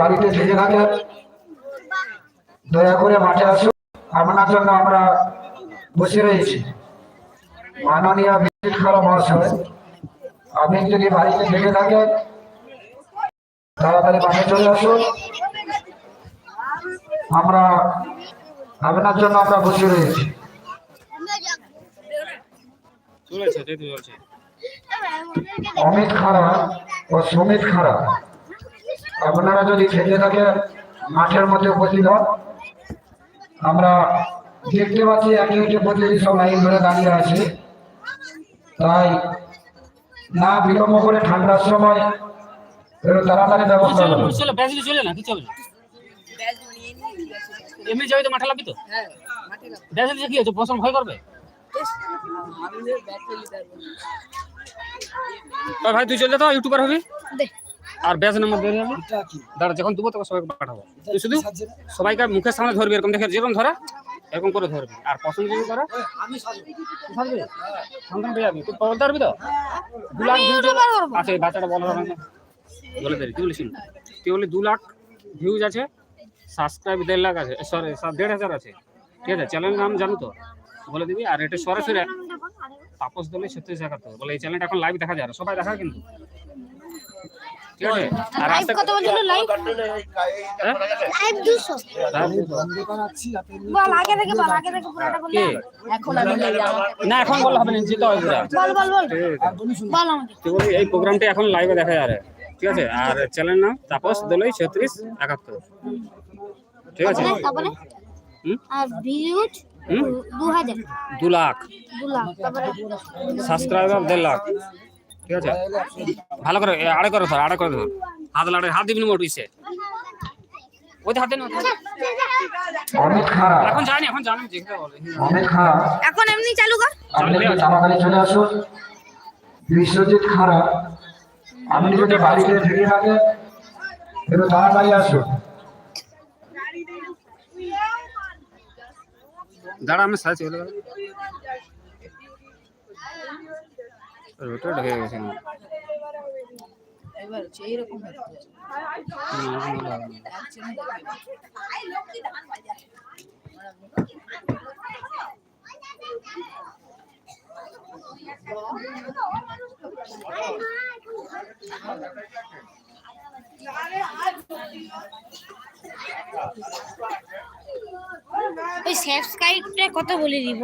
বাড়িতে থেকে থাকেন দয়া করে মাঠে আসুন। আপনার জন্য আমরা বসে রয়েছি। মাননীয় বিদ্যুৎ করা মহাশয় আপনি যদি বাড়িতে থেকে থাকেন তাড়াতাড়ি মাঠে চলে আসুন। আমরা আপনার জন্য আমরা বসে রয়েছি। অমিত খাড়া ও সুমিত খাড়া আপনারা যদি থেকে থাকেন মাঠের মধ্যে উপস্থিত হন। আমরা দেখতে পাচ্ছি একই একটি প্রতিনিধি সব লাইন ধরে দাঁড়িয়ে আছে। তাই না বিলম্ব করে ঠান্ডার সময় তাড়াতাড়ি ব্যবস্থা এমনি যাবি তো মাঠে লাগবি তো? ব্যাস কি হচ্ছে পছন্দ ভয় করবে? ভাই তুই চলে তো ইউটিউবার হবি? আর ব্যাস নাম্বার দিয়ে যাবি দাঁড়া যখন দেবো তখন সবাইকে পাঠাবো। তুই শুধু সবাইকে মুখের সামনে ধরবি এরকম দেখে যেরকম ধরা এরকম করে ধরবি। আর পছন্দ যদি করা তুই থাকবি সন্তান পেয়ে যাবি। তুই বলতে পারবি তো? দু লাখ ভিউজ আছে এই বাচ্চাটা বলা হবে না বলে দেরি কি বলিস তুই বলি দু লাখ ভিউজ আছে সাবস্ক্রাইব দেড় লাখ আছে সরি দেড় হাজার আছে। ঠিক আছে চ্যানেলের নাম জানো তো? বলে দিবি আর এটা সরাসরি তাপস দলে ছত্রিশ একাত্তর। বলে এই চ্যানেলটা এখন লাইভ দেখা যায় সবাই দেখা কিন্তু। আর লাইভ কত বলছিল লাইভ? লাইভ 200 বল আগে থেকে বল আগে থেকে পুরোটা বল। এখন আমি না এখন বলা হবে না যেতে হবে বল বল বল। বল আমাকে। এই প্রোগ্রামটা এখন লাইভে দেখা যাবে। ঠিক আছে আর চ্যানেল নাম তাপস দলই ছত্রিশ একাত্তর। ঠিক আছে? তারপরে? তারপরে আর ভিউজ হুম? 2000 দু লাখ। 2 লাখ সাবস্ক্রাইবার দেড় লাখ। ঠিক আছে? ভালো করে আড়ে করে ধর আড়ে করে ধর হাত লাড়ে হাত দিবি মোট ইসে? ওই হাত। অমিত খাড়া এখন জানি এখন জানি এখন এমনি চালু কর। আপনি একটু তাড়াতাড়ি চলে আসুন। বিশ্বজিৎ খাড়া আপনি যদি বাড়িতে থেকে থাকেন একটু তাড়াতাড়ি আসুন। দাঁড়া আমি সাথে চলে গেল। রোটা ঢেকে গেছে এবার হচ্ছে এইরকম। ওই সাবস্ক্রাইবটা কত বলে দিব।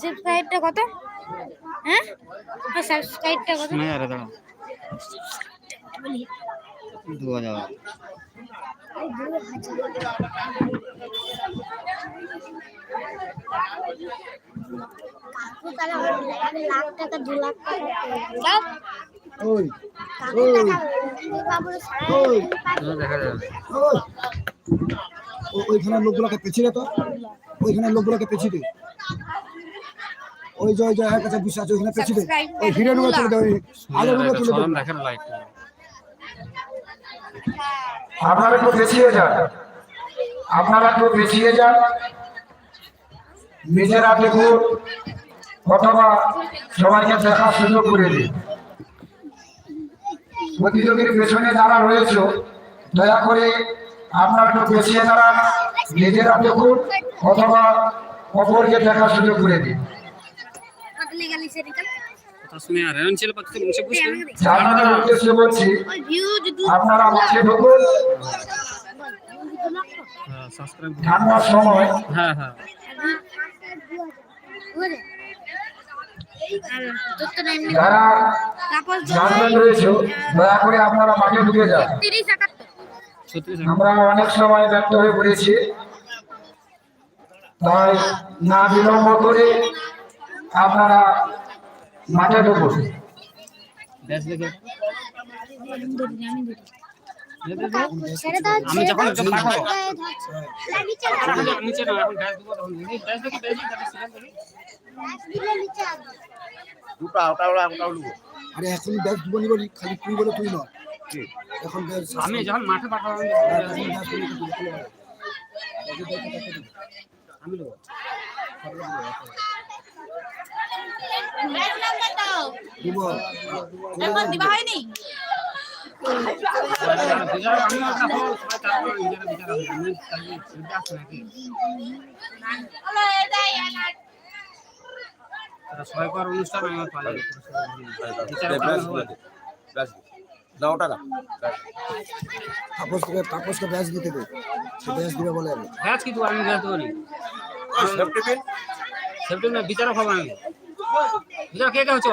সাবস্ক্রাইবটা কত? হ্যাঁ? সাবস্ক্রাইবটা কত? শোনা যাবে দাঁড়া দু হাজার লাখ টাকা দু লাখ টাকা ওই ওইখানে লোকগুলোকে পেছিয়ে তো। ওইখানে লোকগুলোকে পেছিয়ে দে ওই যে ওই যে এক কাছে বিশ্বাস ওইখানে পেছিয়ে দে ওই তুলে দে ওই আলো নুয়ে তুলে দে দেখেন লাইট আপনারা একটু পিছিয়ে যান। আপনারা একটু পিছিয়ে যান। নিজেরা দেখুন অথবা সবাইকে দেখার সুযোগ করে দিন। প্রতিযোগীর পেছনে যারা রয়েছে দয়া করে আপনারা একটু পিছিয়ে দাঁড়ান নিজেরা দেখুন অথবা অপরকে দেখার সুযোগ করে দিন। উদ্দেশ্যে বলছি আপনারা মাঠে ঢুকুন হ্যাঁ ঠান্ডার সময়। হ্যাঁ হ্যাঁ। তোর যারা জানবেন রয়েছে দয়া করে আপনারা মাঠে ঢুকে যান। আমরা অনেক সময় ব্যর্থ হয়ে পড়েছি তাই না বিলম্ব করে আপনারা মাঠে ঢুকুন ব্যাস আমি যখন এখন ব্যাস ব্যাস ব্যাস আরে এখন ব্যাগ দিব বলি খালি তুই বলে তুই নয় এখন আমি যখন মাঠে পাঠাবো আমি আমি দিব। এখন দিবা। হয়নি? অনুষ্ঠান আমি পালাই দাও টাকা তাপসকে তাপসকে ব্যাস দিতে দে। সে ব্যাস দিবে বলে আমি। ব্যাচ কিন্তু আমি ব্যাচ দেবো নি সেফটি সেপ্টেম্বর বিচারক হব আমি। বিচারক কে কে হচ্ছে?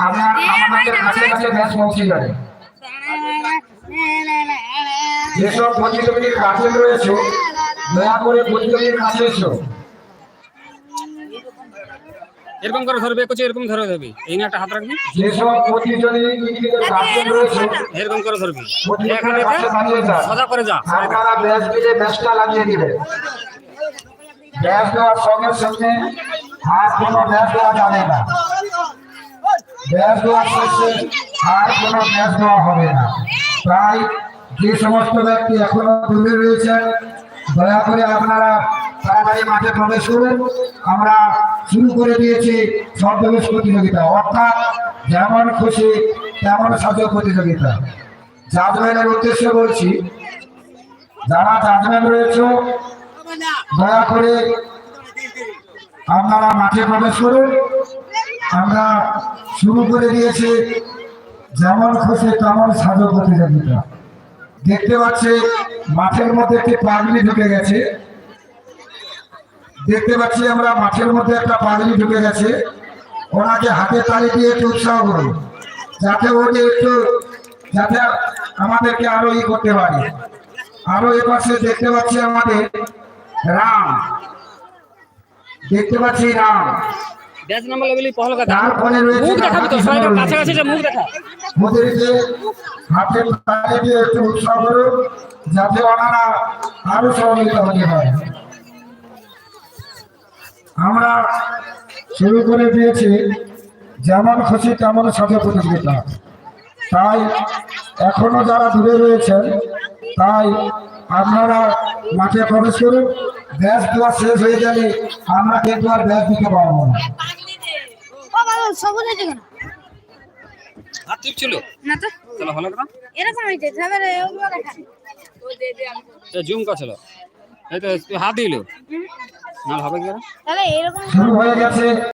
আপনার আমাদের কাছে কাছে ম্যাচ পৌঁছে যাবে। যেসব প্রতিযোগীর কাছে রয়েছে দয়া করে প্রতিযোগীর কাছে এসো। এরকম করে ধরবে কোচে এরকম ধরে ধরবি। এই নিয়ে একটা হাত রাখবি। যেসব রয়েছে এরকম করে ধরবি। এখানে সোজা করে যা। আপনারা ব্যাচটা লাগিয়ে দিবেন ব্যাচ দেওয়ার সঙ্গে সঙ্গে আর কোনো ব্যাচ দেওয়া যাবে না। ব্যাচ দেওয়ার শেষে আর কোনো ব্যাচ দেওয়া হবে না। তাই যে সমস্ত ব্যক্তি এখনও দূরে রয়েছেন দয়া করে আপনারা তাড়াতাড়ি মাঠে প্রবেশ করুন। আমরা শুরু করে দিয়েছি ছদ্মবেশ প্রতিযোগিতা। অর্থাৎ যেমন খুশি, তেমন সাজো প্রতিযোগিতা। জাজম্যানের উদ্দেশ্যে বলছি, যারা জাজম্যান রয়েছে, দয়া করে আপনারা মাঠে প্রবেশ করুন। আমরা শুরু করে দিয়েছে। যেমন খুশি, তেমন সাজো প্রতিযোগিতা। দেখতে পাচ্ছি, মাঠের মধ্যে একটি পাগলি ঢুকে গেছে। দেখতে পাচ্ছি আমরা, মাঠের মধ্যে একটা পাগলি ঢুকে গেছে। ওনাকে হাতে তালি দিয়ে একটু উৎসাহ করুন। যাতে ওকে একটু, যাতে আমাদেরকে আরও ই করতে পারে। আরও এপাশে দেখতে পাচ্ছি আমাদের রাম। দেখতে পাচ্ছি রাম। ব্যাচ নাম্বার লাগলি পহল কথা। মুখ দেখাবি তো সবাই কাছাকাছি মুখ দেখা। ওদেরকে হাতে তালি দিয়ে একটু উৎসাহ যাতে ওনারা আরও সহযোগিতা হতে পারে। আমরা শুরু করে দিয়েছি যেমন খুশি তেমন সাথে প্রতিযোগিতা। তাই এখনও যারা দূরে রয়েছেন তাই আপনারা মাঠে প্রবেশ করুন। ব্যাস দেওয়া শেষ হয়ে গেলে আমরা কিন্তু আর ব্যাস দিতে পারব না। সবুজ হয়েছে কেন হাত ঠিক ছিল? না তো। চলো হলো কথা এরকম হয়েছে তারপরে ওগুলো দেখা জুম করছিল এই তো তুই হাত দিল। না হবে কি আর? তাহলে এরকম শুরু হয়ে গেছে।